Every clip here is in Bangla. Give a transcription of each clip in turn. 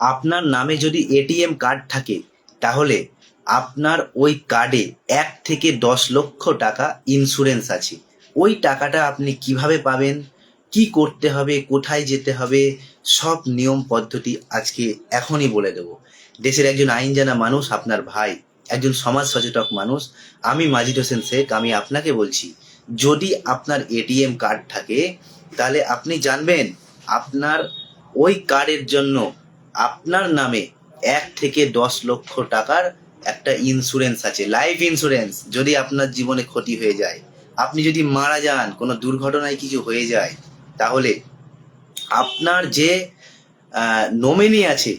আপনার নামে যদি এটিএম কার্ড থাকে, তাহলে আপনার ওই কার্ডে এক থেকে দশ লক্ষ টাকা ইন্স্যুরেন্স আছে। ওই টাকাটা আপনি কীভাবে পাবেন, কি করতে হবে, কোথায় যেতে হবে, সব নিয়ম পদ্ধতি আজকে এখনই বলে দেব। দেশের একজন আইন জানা মানুষ, আপনার ভাই, একজন সমাজ সচেতক মানুষ, আমি মাজিদ হোসেন শেখ, আমি আপনাকে বলছি, যদি আপনার এটিএম কার্ড থাকে, তাহলে আপনি জানবেন আপনার ওই কার্ডের জন্য আপনার নামে এক থেকে দশ লক্ষ টাকার একটা ইন্স্যুরেন্স আছে লাইফ ইন্স্যুরেন্স যদি আপনার জীবনে ক্ষতি হয়ে যায়। আপনি যদি মারা যান, কোনো দুর্ঘটনায় কিছু হয়ে যায়, তাহলে আপনার যে নমিনি আছে,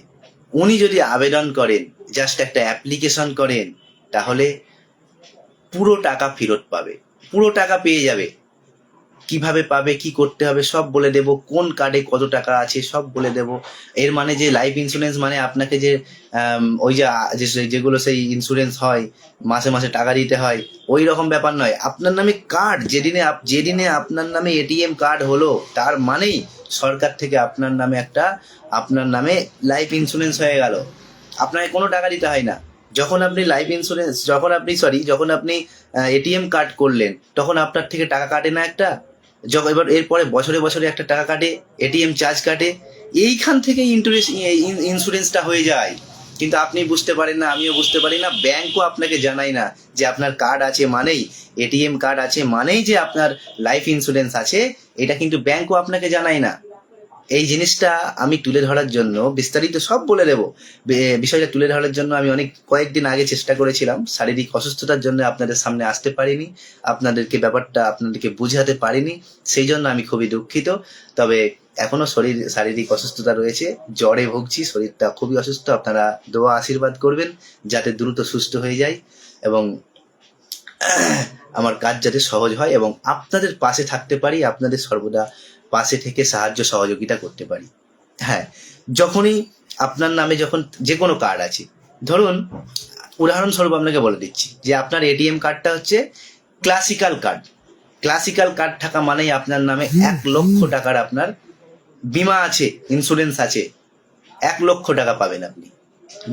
উনি যদি আবেদন করেন জাস্ট একটা অ্যাপ্লিকেশন করেন, তাহলে পুরো টাকা ফেরত পাবে। পুরো টাকা পেয়ে যাবে। কীভাবে পাবে, কি করতে হবে, সব বলে দেব। কোন কার্ডে কত টাকা আছে, সব বলে দেব। এর মানে যে লাইফ ইন্স্যুরেন্স মানে আপনাকে যে ওই যে যেগুলো সেই ইন্স্যুরেন্স হয়, মাসে মাসে টাকা দিতে হয়, ওই রকম ব্যাপার নয়। আপনার নামে কার্ড যেদিনে যেদিনে আপনার নামে এটিএম কার্ড হলো, তার মানেই সরকার থেকে আপনার নামে একটা, আপনার নামে লাইফ ইন্স্যুরেন্স হয়ে গেল। আপনাকে কোনো টাকা দিতে হয় না। যখন আপনি লাইফ ইন্স্যুরেন্স যখন আপনি সরি যখন আপনি এটিএম কার্ড করলেন, তখন আপনার থেকে টাকা কাটে না একটা? এবার এরপরে বছরে বছরে একটা টাকা কাটে এটিএম চার্জ কাটে, এইখান থেকে ইন্টারেস্ট ইন্স্যুরেন্সটা হয়ে যায়। কিন্তু আপনি বুঝতে পারেন না, আমিও বুঝতে পারি না ব্যাংকও আপনাকে জানাই না যে আপনার কার্ড আছে মানেই এটিএম কার্ড আছে মানেই যে আপনার লাইফ ইন্স্যুরেন্স আছে, এটা কিন্তু ব্যাংকও আপনাকে জানায় না। এই জিনিসটা আমি তুলে ধরার জন্য বিস্তারিত সব বলে দেবো। বিষয়টা তুলে ধরার জন্য আমি অনেক, কয়েকদিন আগে চেষ্টা করেছিলাম। শারীরিক অসুস্থতার জন্য আপনাদের সামনে আসতে পারিনি। আপনাদেরকে ব্যাপারটা আপনাদেরকে বুঝাতে পারিনি। সেই জন্য আমি খুবই দুঃখিত। তবে এখনও শরীর, শারীরিক অসুস্থতা রয়েছে। জ্বরে ভুগছি, শরীরটা খুবই অসুস্থ। আপনারা দোয়া আশীর্বাদ করবেন, যাতে দ্রুত সুস্থ হয়ে যায় এবং আমার কাজ যাতে সহজ হয় এবং আপনাদের পাশে থাকতে পারি। আপনাদের সর্বদা পাশে থেকে সাহায্য সহযোগিতা করতে পারি। হ্যাঁ যখনই আপনার নামে যখন যে কোনো কার্ড আছে ধরুন উদাহরণস্বরূপ আপনাকে বলে দিচ্ছি যে আপনার এটিএম কার্ডটা হচ্ছে ক্লাসিক্যাল কার্ড ক্লাসিক্যাল কার্ড থাকা মানেই আপনার নামে এক লক্ষ টাকার আপনার বিমা আছে ইন্স্যুরেন্স আছে এক লক্ষ টাকা পাবেন আপনি।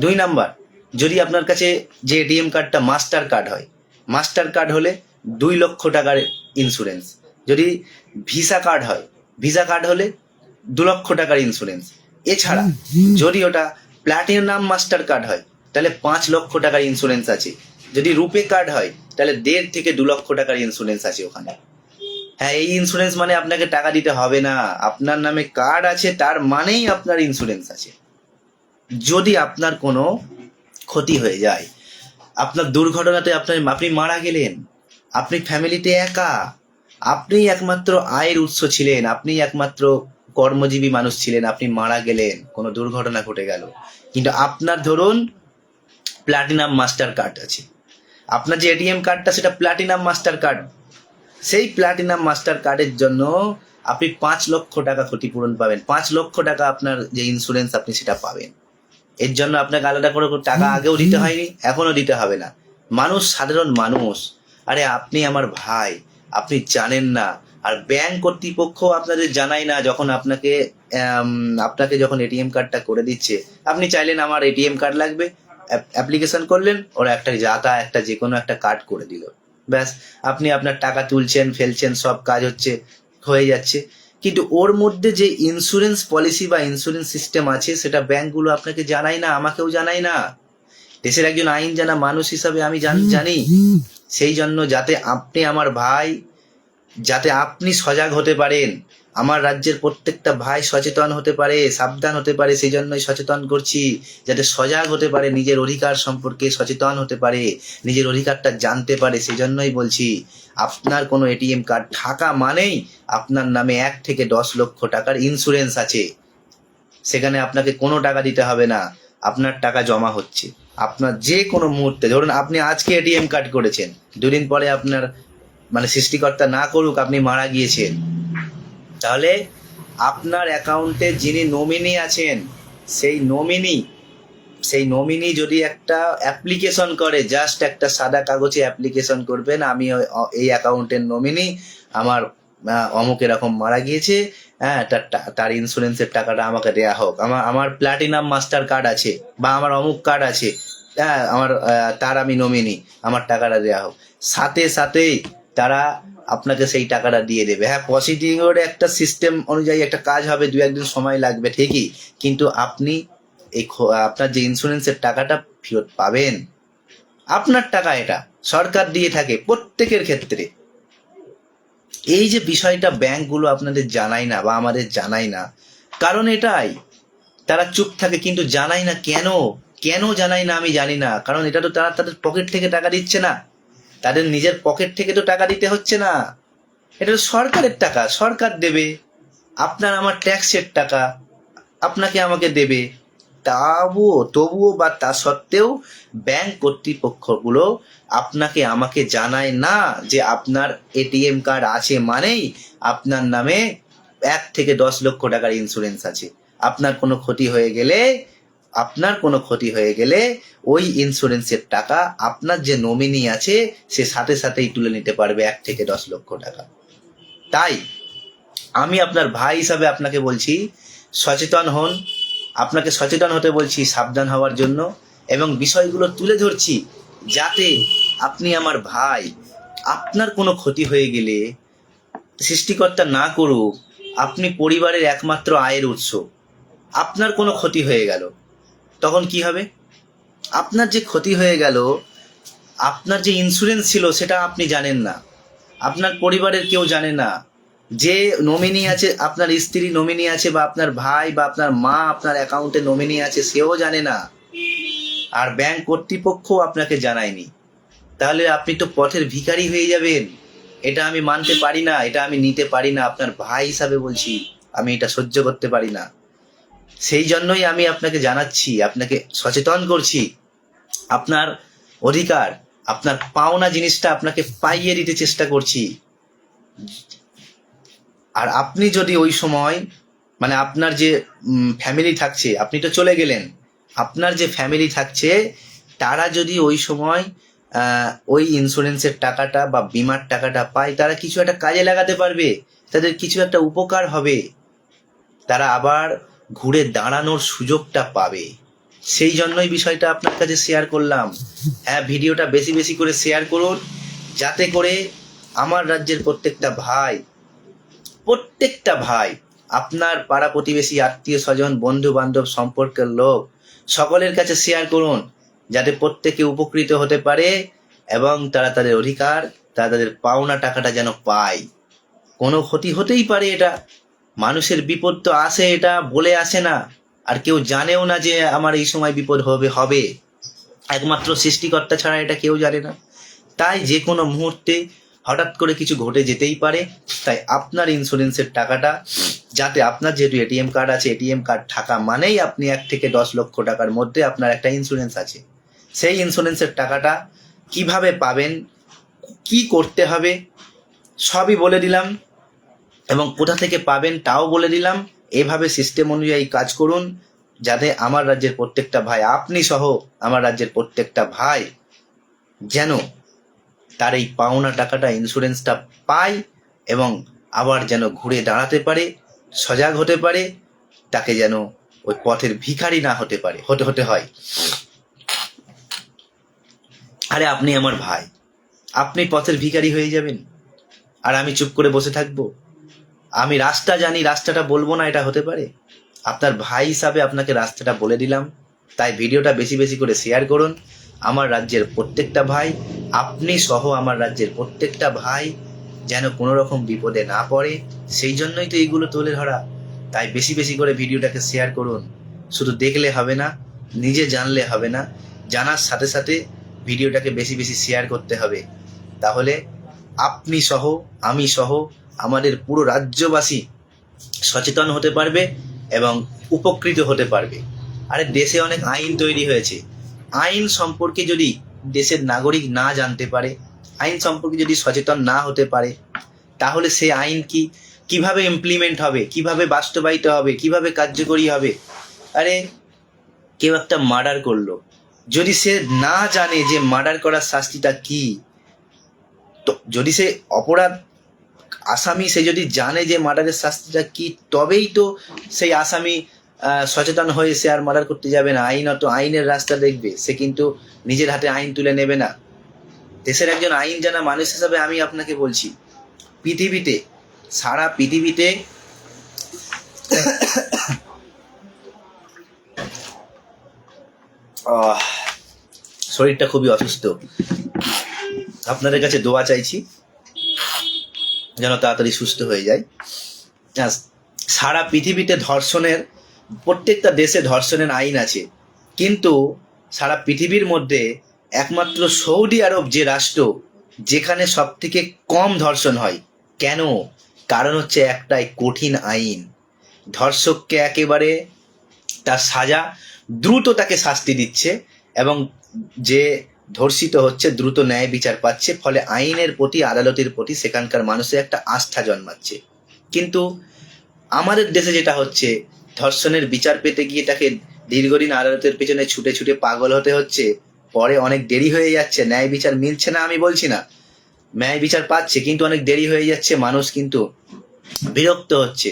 দুই নাম্বার যদি আপনার কাছে যে এটিএম কার্ডটা মাস্টার কার্ড হয় মাস্টার কার্ড হলে দুই লক্ষ টাকার ইন্স্যুরেন্স যদি ভিসা কার্ড হয় ভিসা কার্ড হলে দু লক্ষ টাকার ইন্স্যুরেন্স এছাড়া যদি ওটা প্ল্যাটিনাম মাস্টার কার্ড হয় তাহলে পাঁচ লক্ষ টাকার ইন্স্যুরেন্স আছে। যদি রুপে কার্ড হয় তাহলে দেড় থেকে দু লক্ষ টাকার ইন্স্যুরেন্স আছে ওখানে। হ্যাঁ এই ইন্স্যুরেন্স মানে আপনাকে টাকা দিতে হবে না। আপনার নামে কার্ড আছে তার মানেই আপনার ইন্স্যুরেন্স আছে। যদি আপনার কোনো ক্ষতি হয়ে যায় আপনার দুর্ঘটনাতে আপনার আপনি মারা গেলেন আপনি ফ্যামিলিতে একা আপনি একমাত্র আয়ের উৎস ছিলেন আপনি একমাত্র কর্মজীবী মানুষ ছিলেন, আপনি মারা গেলেন, কোনো দুর্ঘটনা ঘটে গেল। কিন্তু আপনার ধরুন প্লাটিনাম মাস্টার কার্ড আছে। আপনার যে এটিএম কার্ডটা সেটা প্লাটিনাম মাস্টার কার্ড সেই প্লাটিনাম মাস্টার কার্ডের জন্য আপনি পাঁচ লক্ষ টাকা ক্ষতিপূরণ পাবেন। পাঁচ লক্ষ টাকা আপনার যে ইন্স্যুরেন্স আপনি সেটা পাবেন। এর জন্য আপনাকে আলাদা করে টাকা আগেও দিতে হয়নি এখনও দিতে হবে না। মানুষ সাধারণ মানুষ। আরে আপনি আমার ভাই আপনি জানেন না। আর ব্যাংক কর্তৃপক্ষ আপনাদের জানাই না যখন আপনাকে আপনাকে যখন এটিএম কার্ডটা করে দিচ্ছে। আপনি চাইলেন আমার এটিএম কার্ড লাগবে অ্যাপ্লিকেশন করলেন, ওরা একটা যাতা একটা যে কোনো একটা কার্ড করে দিল। ব্যাস, আপনি আপনার টাকা তুলছেন, ফেলছেন, সব কাজ হচ্ছে, হয়ে যাচ্ছে। কিন্তু ওর মধ্যে যে ইন্স্যুরেন্স পলিসি বা ইন্স্যুরেন্স সিস্টেম আছে, সেটা ব্যাংকগুলো আপনাকে জানায় না, আমাকেও জানায় না। দেশের একজন আইন জানা মানুষ হিসাবে আমি জান- সেই জন্য যাতে আপনি আমার ভাই যাতে আপনি সজাগ হতে পারেন আমার রাজ্যের প্রত্যেকটা ভাই সচেতন হতে পারে সাবধান হতে পারে সেই জন্যই সচেতন করছি যাতে সজাগ হতে পারে নিজের অধিকার সম্পর্কে সচেতন হতে পারে নিজের অধিকারটা জানতে পারে সেই জন্যই বলছি আপনার কোনো এটিএম কার্ড থাকা মানেই আপনার নামে এক থেকে দশ লক্ষ টাকার ইন্স্যুরেন্স আছে। সেখানে আপনাকে কোনো টাকা দিতে হবে না। আপনার টাকা জমা হচ্ছে। আপনার যে কোনো মুহূর্তে, ধরুন আপনি আজকে এটিএম কার্ড করেছেন, দুদিন পরে আপনার মানে সৃষ্টিকর্তা না করুক, আপনি মারা গিয়েছেন। তাহলে আপনার অ্যাকাউন্টে যিনি নমিনি আছেন, সেই নমিনি সেই নমিনি যদি একটা অ্যাপ্লিকেশন করে জাস্ট একটা সাদা কাগজে অ্যাপ্লিকেশন করবেন, আমি এই অ্যাকাউন্টের নমিনি আমার অমুক এরকম মারা গিয়েছে হ্যাঁ তার তার ইন্স্যুরেন্সের টাকাটা আমাকে দেয়া হোক। আমার আমার প্ল্যাটিনাম মাস্টার কার্ড আছে, বা আমার অমুক কার্ড আছে হ্যাঁ আমার তার আমি নমিনি আমার টাকাটা দেয়া হোক। সাথে, সাথেই তারা আপনাকে সেই টাকাটা দিয়ে দেবে। হ্যাঁ পজিটিভের একটা সিস্টেম অনুযায়ী একটা কাজ হবে, দু একদিন সময় লাগবে, ঠিকই। কিন্তু আপনি এই আপনার যে ইন্স্যুরেন্সের টাকাটা ফেরত পাবেন, আপনার টাকা এটা সরকার দিয়ে থাকে প্রত্যেকের ক্ষেত্রে। এই যে বিষয়টা ব্যাংকগুলো আপনাদের জানায় না বা আমাদের জানায় না, কারণ এটাই, তারা চুপ থাকে কিন্তু জানাই না কেন? কেন জানাই না আমি জানি না, কারণ এটা তো তারা তাদের পকেট থেকে টাকা দিচ্ছে না। তাদের নিজের পকেট থেকে তো টাকা দিতে হচ্ছে না। এটা তো সরকারের টাকা, সরকার দেবে। আপনার আমার ট্যাক্সের টাকা, আপনাকে আমাকে দেবে। তবুও তবুও বা তা সত্ত্বেও ব্যাংক কর্তৃপক্ষগুলো আপনাকে আমাকে জানায় না যে আপনার এটিএম কার্ড আছে মানেই আপনার নামে এক থেকে দশ লক্ষ টাকার ইন্স্যুরেন্স আছে। আপনার কোনো ক্ষতি হয়ে গেলে, আপনার কোনো ক্ষতি হয়ে গেলে ওই ইন্স্যুরেন্সের টাকা, আপনার যে নমিনি আছে, সে সাথে সাথেই তুলে নিতে পারবে এক থেকে দশ লক্ষ টাকা। তাই আমি আপনার ভাই হিসাবে আপনাকে বলছি, সচেতন হন আপনাকে সচেতন হতে বলছি সাবধান হওয়ার জন্য এবং বিষয়গুলো তুলে ধরছি যাতে আপনি আমার ভাই, আপনার কোনো ক্ষতি হয়ে গেলে সৃষ্টিকর্তা না করুক, আপনি পরিবারের একমাত্র আয়ের উৎস। আপনার কোনো ক্ষতি হয়ে গেল। তখন কি হবে? আপনার যে ক্ষতি হয়ে গেল, আপনার যে ইন্স্যুরেন্স ছিল সেটা আপনি জানেন না। আপনার পরিবারের কেউ জানে না। যে নমিনি আছে, আপনার স্ত্রী নমিনি আছে বা আপনার ভাই বা আপনার মা আপনার অ্যাকাউন্টে নমিনি আছে, সেও জানে না। আর ব্যাংক কর্তৃপক্ষ আপনাকে জানায়নি। তাহলে আপনি তো পথের ভিখারি হয়ে যাবেন। এটা আমি মানতে পারি না, এটা আমি নিতে পারি না। আপনার ভাই হিসাবে বলছি, আমি এটা সহ্য করতে পারি না। সেই জন্যই আমি আপনাকে জানাচ্ছি, আপনাকে সচেতন করছি। আপনার অধিকার, আপনার পাওনা জিনিসটা আপনাকে পাইয়ে দিতে চেষ্টা করছি। আর আপনি যদি ওই সময় মানে আপনার যে ফ্যামিলি থাকছে, আপনি তো চলে গেলেন, আপনার যে ফ্যামিলি থাকছে, তারা যদি ওই সময় ওই ইন্স্যুরেন্সের টাকাটা বা বিমার টাকাটা পায়, তারা কিছু একটা কাজে লাগাতে পারবে, তাদের কিছু একটা উপকার হবে, তারা আবার ঘুরে দাঁড়ানোর সুযোগটা পাবে। সেই জন্যই বিষয়টা আপনার কাছে শেয়ার করলাম। হ্যাঁ ভিডিওটা বেশি বেশি করে শেয়ার করুন, যাতে করে আমার রাজ্যের প্রত্যেকটা ভাই প্রত্যেকটা ভাই, আপনার পাড়া প্রতিবেশী, আত্মীয় স্বজন বন্ধু বান্ধব সম্পর্কের লোক, সকলের কাছে শেয়ার করুন, যাতে প্রত্যেকে উপকৃত হতে পারে এবং তারা তাদের অধিকার, তারা তাদের পাওনা টাকাটা যেন পায়। কোনো ক্ষতি হতেই পারে এটা। মানুষের বিপদ তো আসে এটা বলে আসে না। আর কেউ জানেও না যে আমার এই সময় বিপদ হবে হবে। একমাত্র সৃষ্টিকর্তা ছাড়া এটা কেউ জানে না। তাই যে কোনো মুহূর্তে হঠাৎ করে কিছু ঘটে যেতেই পারে, তাই আপনার ইন্স্যুরেন্সের টাকাটা, যাতে আপনার যেহেতু এটিএম কার্ড আছে এটিএম কার্ড থাকা মানেই আপনি এক থেকে দশ লক্ষ টাকার মধ্যে আপনার একটা ইন্স্যুরেন্স আছে। সেই ইন্স্যুরেন্সের টাকাটা কীভাবে পাবেন, কি করতে হবে, সবই বলে দিলাম এবং কোথা থেকে পাবেন তাও বলে দিলাম। এভাবে সিস্টেম অনুযায়ী কাজ করুন, যাতে আমার রাজ্যের প্রত্যেকটা ভাই, আপনি সহ আমার রাজ্যের প্রত্যেকটা ভাই যেন তার এই পাওনা টাকাটা ইন্স্যুরেন্সটা পায় এবং আবার যেন ঘুরে দাঁড়াতে পারে, সজাগ হতে পারে, তাকে যেন ওই পথের ভিখারি না হতে পারে, হতে হতে হয়। আরে আপনি আমার ভাই, আপনি পথের ভিখারি হয়ে যাবেন। আর আমি চুপ করে বসে থাকব। আমি রাস্তা জানি, রাস্তাটা বলব না, এটা হতে পারে। আপনার ভাই হিসাবে আপনাকে রাস্তাটা বলে দিলাম। তাই ভিডিওটা বেশি বেশি করে শেয়ার করুন। আমার রাজ্যের প্রত্যেকটা ভাই আপনি সহ আমার রাজ্যের প্রত্যেকটা ভাই যেন কোনো রকম বিপদে না পড়ে, সেই জন্যই তো এইগুলো তুলে ধরা। তাই বেশি বেশি করে ভিডিওটাকে শেয়ার করুন। শুধু দেখলে হবে না, নিজে জানলে হবে না, জানার সাথে সাথে ভিডিওটাকে বেশি বেশি শেয়ার করতে হবে। তাহলে আপনি সহ, আমি সহ আমাদের পুরো রাজ্যবাসী সচেতন হতে পারবে এবং উপকৃত হতে পারবে। আরে দেশে অনেক আইন তৈরি হয়েছে। আইন সম্পর্কে যদি দেশের নাগরিক না জানতে পারে, আইন সম্পর্কে যদি সচেতন না হতে পারে, তাহলে সে আইন কি, কীভাবে ইমপ্লিমেন্ট হবে, কীভাবে বাস্তবায়িত হবে, কীভাবে কার্যকরী হবে? আরে, কেউ একটা মার্ডার করল। যদি সে না জানে যে মার্ডার করার শাস্তিটা কি, তো যদি সে অপরাধ, আসামি সে যদি জানে যে মার্ডারের শাস্তিটা কি, তবেই তো সেই আসামি সচেতন হয়ে সে আর মার্ডার করতে যাবে না। আইন আইনত আইনের রাস্তা দেখবে। সে কিন্তু নিজের হাতে আইন তুলে নেবে না। দেশের একজন আইন জানা মানুষ হিসাবে আমি আপনাকে বলছি, পৃথিবীতে, সারা পৃথিবীতে শরীরটা খুবই অসুস্থ। আপনাদের কাছে দোয়া চাইছি, যেন তাড়াতাড়ি সুস্থ হয়ে যায়। সারা পৃথিবীতে ধর্ষণের প্রত্যেকটা দেশে ধর্ষণের আইন আছে। কিন্তু সারা পৃথিবীর মধ্যে একমাত্র সৌদি আরব যে রাষ্ট্র, যেখানে সব থেকে কম ধর্ষণ হয়, কেন? কারণ হচ্ছে একটাই কঠিন আইন। ধর্ষককে একেবারে তার সাজা দ্রুত তাকে শাস্তি দিচ্ছে এবং যে ধর্ষিত হচ্ছে দ্রুত ন্যায় বিচার পাচ্ছে, ফলে আইনের প্রতি, আদালতের প্রতি সেখানকার মানুষের একটা আস্থা জন্মাচ্ছে। কিন্তু আমাদের দেশে যেটা হচ্ছে ধর্ষণের বিচার পেতে গিয়ে তাকে দীর্ঘদিন আদালতের পেছনে ছুটে ছুটে পাগল হতে হচ্ছে, পরে অনেক দেরি হয়ে যাচ্ছে, ন্যায় বিচার মিলছে না, আমি বলছি না। ন্যায় বিচার পাচ্ছে, কিন্তু অনেক দেরি হয়ে যাচ্ছে, মানুষ কিন্তু বিরক্ত হচ্ছে।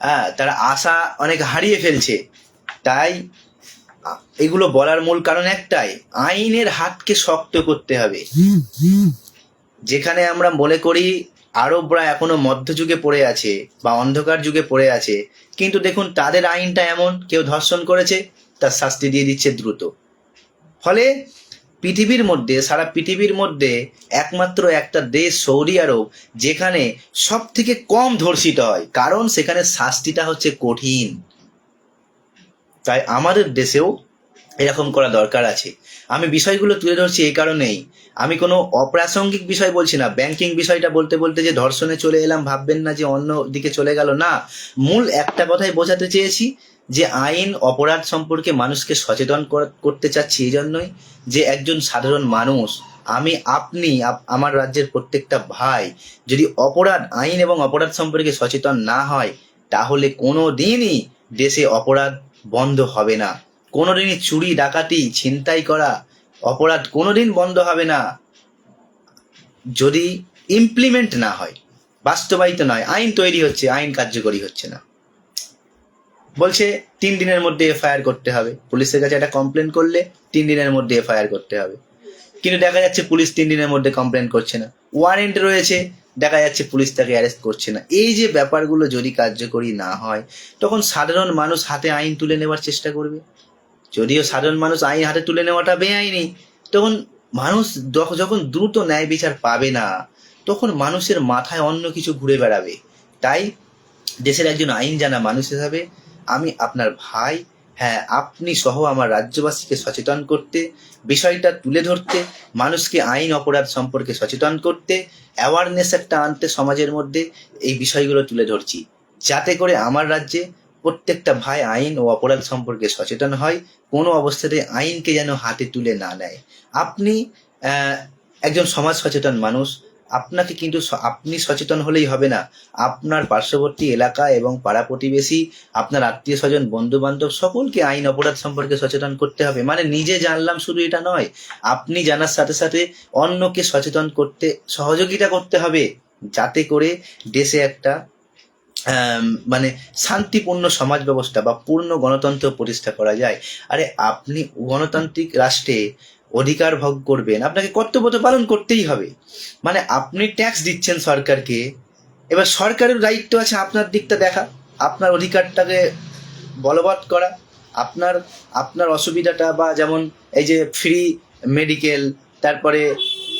হ্যাঁ তারা আশা অনেক হারিয়ে ফেলছে। তাই এগুলো বলার মূল কারণ একটাই, আইনের হাতকে শক্ত করতে হবে। যেখানে আমরা মনে করি আরবরা এখনও মধ্যযুগে পড়ে আছে বা অন্ধকার যুগে পড়ে আছে কিন্তু দেখুন, তাদের আইনটা এমন, কেউ ধর্ষণ করেছে, তার শাস্তি দিয়ে দিচ্ছে দ্রুত। ফলে পৃথিবীর মধ্যে, সারা পৃথিবীর মধ্যে একমাত্র একটা দেশ, সৌদি আরব, যেখানে সব থেকে কম ধর্ষিত হয়, কারণ সেখানে শাস্তিটা হচ্ছে কঠিন। তাই আমাদের দেশেও এরকম করা দরকার আছে। আমি বিষয়গুলো তুলে ধরছি এই কারণেই। আমি কোনো অপ্রাসঙ্গিক বিষয় বলছি না। ব্যাংকিং বিষয়টা বলতে বলতে যে ধর্ষণে চলে এলাম, ভাববেন না যে অন্য দিকে চলে গেল, না। মূল একটা কথাই বোঝাতে চেয়েছি যে আইন অপরাধ সম্পর্কে মানুষকে সচেতন কর- করতে চাচ্ছি এই জন্যই যে একজন সাধারণ মানুষ, আমি আপনি আমার রাজ্যের প্রত্যেকটা ভাই, যদি অপরাধ, আইন এবং অপরাধ সম্পর্কে সচেতন না হয়, তাহলে কোনো দিনই দেশে অপরাধ বন্ধ হবে না। কোনোদিনই চুরি, ডাকাতি, ছিনতাই করা অপরাধ কোনোদিন বন্ধ হবে না। যদি ইমপ্লিমেন্ট না হয়, বাস্তবায়িত নয়, আইন তৈরি হচ্ছে, আইন কার্যকরী হচ্ছে না। বলছে, তিন দিনের মধ্যে এফআইআর করতে হবে। পুলিশের কাছে একটা কমপ্লেন করলে তিন দিনের মধ্যে এফআইআর করতে হবে। কিন্তু দেখা যাচ্ছে পুলিশ তিন দিনের মধ্যে কমপ্লেন করছে না। ওয়ারেন্ট রয়েছে, দেখা যাচ্ছে পুলিশ তাকে অ্যারেস্ট করছে না। এই যে ব্যাপারগুলো যদি কার্যকরী না হয়, তখন সাধারণ মানুষ হাতে আইন তুলে নেওয়ার চেষ্টা করবে। যদিও সাধারণ মানুষ আইন হাতে তুলে নেওয়াটা বেআইনি, তখন মানুষ যখন দ্রুত ন্যায় বিচার পাবে না, তখন মানুষের মাথায় অন্য কিছু ঘুরে বেড়াবে। তাই দেশের একজন আইন জানা মানুষ হিসাবে আমি আপনার ভাই হ্যাঁ আপনি সহ আমার রাজ্যবাসীকে সচেতন করতে, বিষয়টা তুলে ধরতে, মানুষকে আইন অপরাধ সম্পর্কে সচেতন করতে অ্যাওয়ারনেস একটা আনতে সমাজের মধ্যে এই বিষয়গুলো তুলে ধরছি। যাতে করে আমার রাজ্যে প্রত্যেকটা ভাই আইন ও অপরাধ সম্পর্কে সচেতন হয়। কোনো অবস্থাতে আইনকে যেন হাতে তুলে না নেয়। আপনি একজন সমাজ সচেতন মানুষ, আপনাকে কিন্তু আপনি সচেতন হলেই হবে না। আপনার পার্শ্ববর্তী এলাকা এবং পাড়া প্রতিবেশী, আপনার আত্মীয় স্বজন বন্ধু বান্ধব সকলকে আইন অপরাধ সম্পর্কে সচেতন করতে হবে। মানে নিজে জানলাম শুধু এটা নয়, আপনি জানার সাথে সাথে অন্যকে সচেতন করতে, সহযোগিতা করতে হবে। যাতে করে দেশে একটা মানে শান্তিপূর্ণ সমাজ ব্যবস্থা বা পূর্ণ গণতন্ত্র প্রতিষ্ঠা করা যায়। আরে আপনি গণতান্ত্রিক রাষ্ট্রে অধিকার ভোগ করবেন, আপনাকে কর্তব্য তো পালন করতেই হবে। মানে আপনি ট্যাক্স দিচ্ছেন সরকারকে, এবার সরকারের দায়িত্ব আছে আপনার দিকটা দেখা, আপনার অধিকারটাকে বলবৎ করা, আপনার আপনার অসুবিধাটা বা যেমন এই যে ফ্রি মেডিকেল তারপরে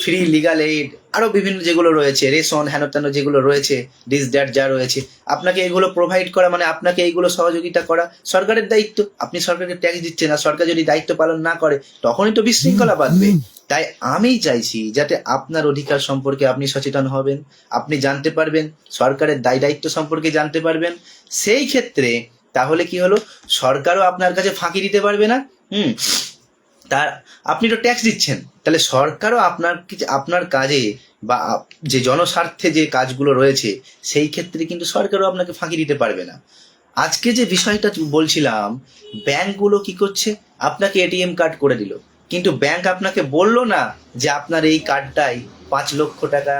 ফ্রি লিগাল এইড আরও বিভিন্ন যেগুলো রয়েছে রেশন হেন তেন যেগুলো রয়েছে ডিস দ্যাট যা রয়েছে আপনাকে এগুলো প্রোভাইড করা মানে আপনাকে এইগুলো সহযোগিতা করা সরকারের দায়িত্ব আপনি সরকারকে ট্যাক্স দিচ্ছেন না সরকার যদি দায়িত্ব পালন না করে তখনই তো বিশৃঙ্খলা বাঁধবে। তাই আমি চাইছি যাতে আপনার অধিকার সম্পর্কে আপনি সচেতন হবেন আপনি জানতে পারবেন সরকারের দায় দায়িত্ব সম্পর্কে জানতে পারবেন। সেই ক্ষেত্রে তাহলে কি হলো? সরকারও আপনার কাছে ফাঁকি দিতে পারবে না। হুম তার, আপনি তো ট্যাক্স দিচ্ছেন। তাহলে সরকারও আপনার আপনার কাজে বা যে জনস্বার্থে যে কাজগুলো রয়েছে, সেই ক্ষেত্রে কিন্তু সরকারও আপনাকে ফাঁকি দিতে পারবে না। আজকে যে বিষয়টা বলছিলাম, ব্যাংকগুলো কি করছে? আপনাকে এটিএম কার্ড করে দিল। কিন্তু ব্যাংক আপনাকে বলল না যে আপনার এই কার্ডটাই পাঁচ লক্ষ টাকা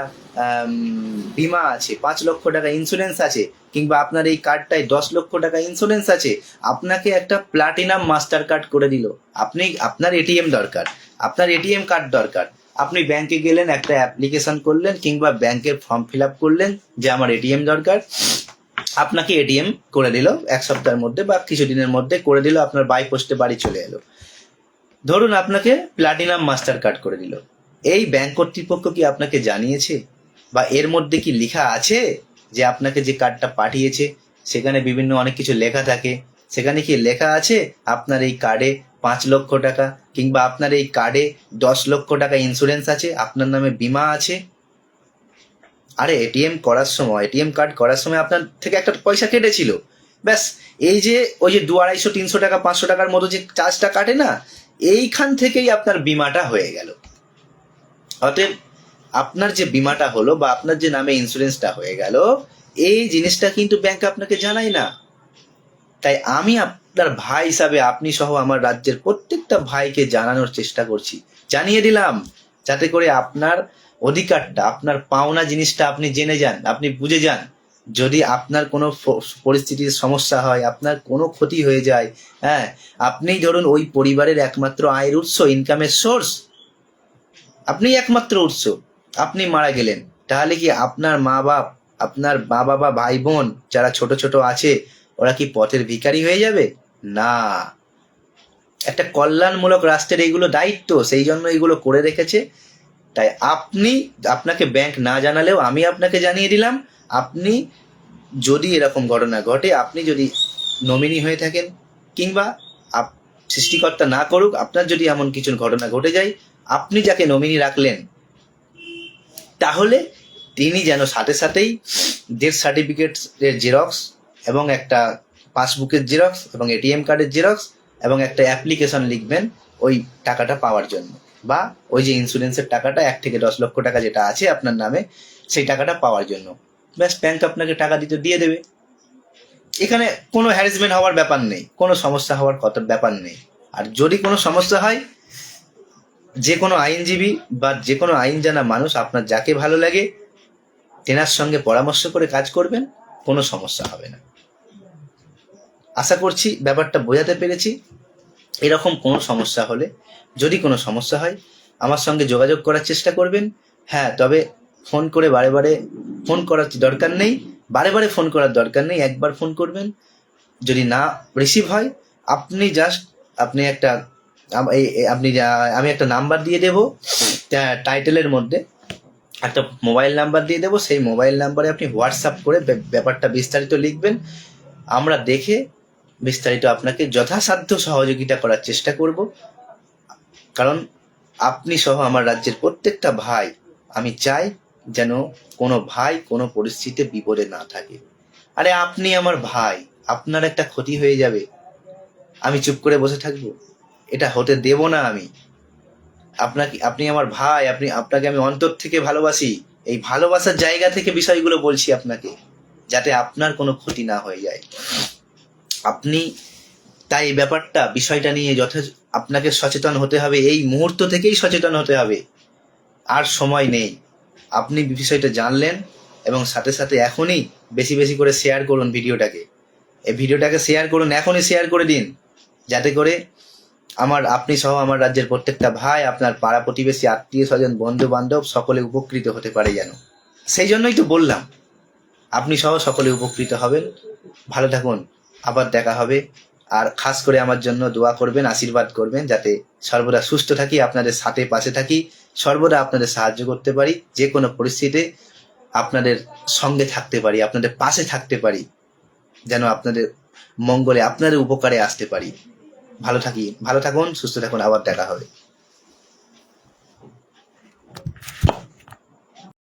বিমা আছে, পাঁচ লক্ষ টাকা ইন্স্যুরেন্স আছে, কিংবা আপনার এই কার্ডটায় দশ লক্ষ টাকা ইন্স্যুরেন্স আছে, আপনাকে একটা প্লাটিনাম মাস্টার কার্ড করে দিল। আপনি, আপনার এটিএম দরকার, আপনার এটিএম কার্ড দরকার। আপনি ব্যাংকে গেলেন, একটা অ্যাপ্লিকেশন করলেন, কিংবা ব্যাংকের ফর্ম ফিল আপ করলেন যে আমার এটিএম দরকার। আপনাকে এটিএম করে দিল, এক সপ্তাহের মধ্যে বা কিছুদিনের মধ্যে করে দিল, আপনার বাই পোস্টে বাড়ি চলে এলো। ধরুন আপনাকে প্লাটিনাম মাস্টার কার্ড করে দিল। এই ব্যাংক কর্তৃপক্ষ কি আপনাকে জানিয়েছে? বা এর মধ্যে কি লেখা আছে যে আপনাকে যে কার্ডটা পাঠিয়েছে? সেখানে বিভিন্ন অনেক কিছু লেখা থাকে। সেখানে কি লেখা আছে? আপনার এই কার্ডে পাঁচ লক্ষ টাকা কিংবা আপনার এই কার্ডে দশ লক্ষ টাকা ইন্স্যুরেন্স আছে, আপনার নামে বিমা আছে। আরে এটিএম করার সময় এটিএম কার্ড করার সময় আপনার থেকে একটা পয়সা কেটেছিল। ব্যাস, এই যে ওই যে দু আড়াইশো, তিনশো টাকা, পাঁচশো টাকার মতো যে চার্জটা কাটে না, এইখান থেকেই আপনার বিমাটা হয়ে গেল। অতএব আপনার যে বিমাটা হলো বা আপনার যে নামে ইন্স্যুরেন্সটা হয়ে গেল, এই জিনিসটা কিন্তু ব্যাংক আপনাকে জানায় না। তাই আমি আপনার ভাই হিসাবে আপনি সহ আমার রাজ্যের প্রত্যেকটা ভাইকে জানানোর চেষ্টা করছি। জানিয়ে দিলাম, যাতে করে আপনার অধিকারটা, আপনার পাওনা জিনিসটা আপনি জেনে যান, আপনি বুঝে যান। যদি আপনার কোনো পরিস্থিতির সমস্যা হয়, আপনার কোনো ক্ষতি হয়ে যায় হ্যাঁ আপনি ধরুন ওই পরিবারের একমাত্র আয়ের উৎস ইনকামের সোর্স আপনি একমাত্র উৎস। আপনি মারা গেলেন, তাহলে কি আপনার মা বাপ, আপনার বাবা ভাই বোন যারা ছোট ছোট আছে, ওরা কি পথের ভিখারি হয়ে যাবে? না। একটা কল্যাণমূলক রাষ্ট্রের এইগুলো দায়িত্ব, সেই জন্য এইগুলো করে রেখেছে। তাই আপনি, আপনাকে ব্যাংক না জানালেও আমি আপনাকে জানিয়ে দিলাম, আপনি যদি এরকম ঘটনা ঘটে, আপনি যদি নমিনি হয়ে থাকেন, কিংবা সৃষ্টিকর্তা না করুক, আপনার যদি এমন কিছু ঘটনা ঘটে যায়, আপনি যাকে নমিনি রাখলেন তাহলে তিনি যেন সাথে সাথেই ডেথ সার্টিফিকেটের জেরক্স এবং একটা পাসবুকের জেরক্স এবং এটিএম কার্ডের জেরক্স এবং একটা অ্যাপ্লিকেশন লিখবেন ওই টাকাটা পাওয়ার জন্য। বা ওই যে ইন্স্যুরেন্সের টাকাটা এক থেকে দশ লক্ষ টাকা যেটা আছে আপনার নামে, সেই টাকাটা পাওয়ার জন্য। ব্যাস ব্যাংক আপনাকে টাকা দিতে দিয়ে দেবে। এখানে কোনো হ্যারাসমেন্ট হওয়ার ব্যাপার নেই, কোনো সমস্যা হওয়ার কত ব্যাপার নেই। আর যদি কোনো সমস্যা হয় যে কোনো আইনজীবী বা যে কোনো আইন জানা মানুষ আপনার যাকে ভালো লাগে, তেনার সঙ্গে পরামর্শ করে কাজ করবেন, কোনো সমস্যা হবে না। আশা করছি ব্যাপারটা বোঝাতে পেরেছি। এরকম কোনো সমস্যা হলে, যদি কোনো সমস্যা হয়, আমার সঙ্গে যোগাযোগ করার চেষ্টা করবেন। হ্যাঁ তবে ফোন করে বারে বারে ফোন করার দরকার নেই। বারে বারে ফোন করার দরকার নেই, একবার ফোন করবেন। যদি না রিসিভ হয়, আপনি জাস্ট আপনি একটা আপনি আমি একটা নাম্বার দিয়ে দেবো টাইটেলের মধ্যে। একটা মোবাইল নাম্বার দিয়ে দেবো, সেই মোবাইল নাম্বারে আপনি হোয়াটসঅ্যাপ করে ব্যাপারটা বিস্তারিত লিখবেন। আমরা দেখে বিস্তারিত আপনাকে যথাসাধ্য সহযোগিতা করার চেষ্টা করব। কারণ আপনি সহ আমার রাজ্যের প্রত্যেকটা ভাই, আমি চাই যেন কোনো ভাই কোনো পরিস্থিতিতে বিপদে না থাকে। আরে আপনি আমার ভাই, আপনার একটা ক্ষতি হয়ে যাবে। আমি চুপ করে বসে থাকব? এটা হতে দেব না আমি। আপনাকে, আপনি আমার ভাই, আপনি, আপনাকে আমি অন্তর থেকে ভালোবাসি। এই ভালোবাসার জায়গা থেকে বিষয়গুলো বলছি আপনাকে, যাতে আপনার কোনো ক্ষতি না হয়ে যায়। আপনি তাই ব্যাপারটা, বিষয়টা নিয়ে যথেষ্ট, আপনাকে সচেতন হতে হবে। এই মুহূর্ত থেকেই সচেতন হতে হবে। আর সময় নেই। আপনি বিষয়টা জানলেন এবং সাথে সাথে এখনই বেশি বেশি করে শেয়ার করুন ভিডিওটাকে। এই ভিডিওটাকে শেয়ার করুন, এখনই শেয়ার করে দিন। যাতে করে আমার আপনি সহ আমার রাজ্যের প্রত্যেকটা ভাই, আপনার পাড়া প্রতিবেশী, আত্মীয় স্বজন বন্ধু বান্ধব সকলে উপকৃত হতে পারে যেন। সেই জন্যই তো বললাম, আপনি সহ সকলে উপকৃত হবেন। ভালো থাকুন, আবার দেখা হবে। আর খাস করে আমার জন্য দোয়া করবেন, আশীর্বাদ করবেন, যাতে সর্বদা সুস্থ থাকি, আপনাদের সাথে পাশে থাকি, সর্বদা আপনাদের সাহায্য করতে পারি, যে কোনো পরিস্থিতিতে আপনাদের সঙ্গে থাকতে পারি, আপনাদের পাশে থাকতে পারি, যেন আপনাদের মঙ্গলে, আপনাদের উপকারে আসতে পারি। ভালো থাকি ভালো থাকুন সুস্থ থাকুন আবার দেখা হবে।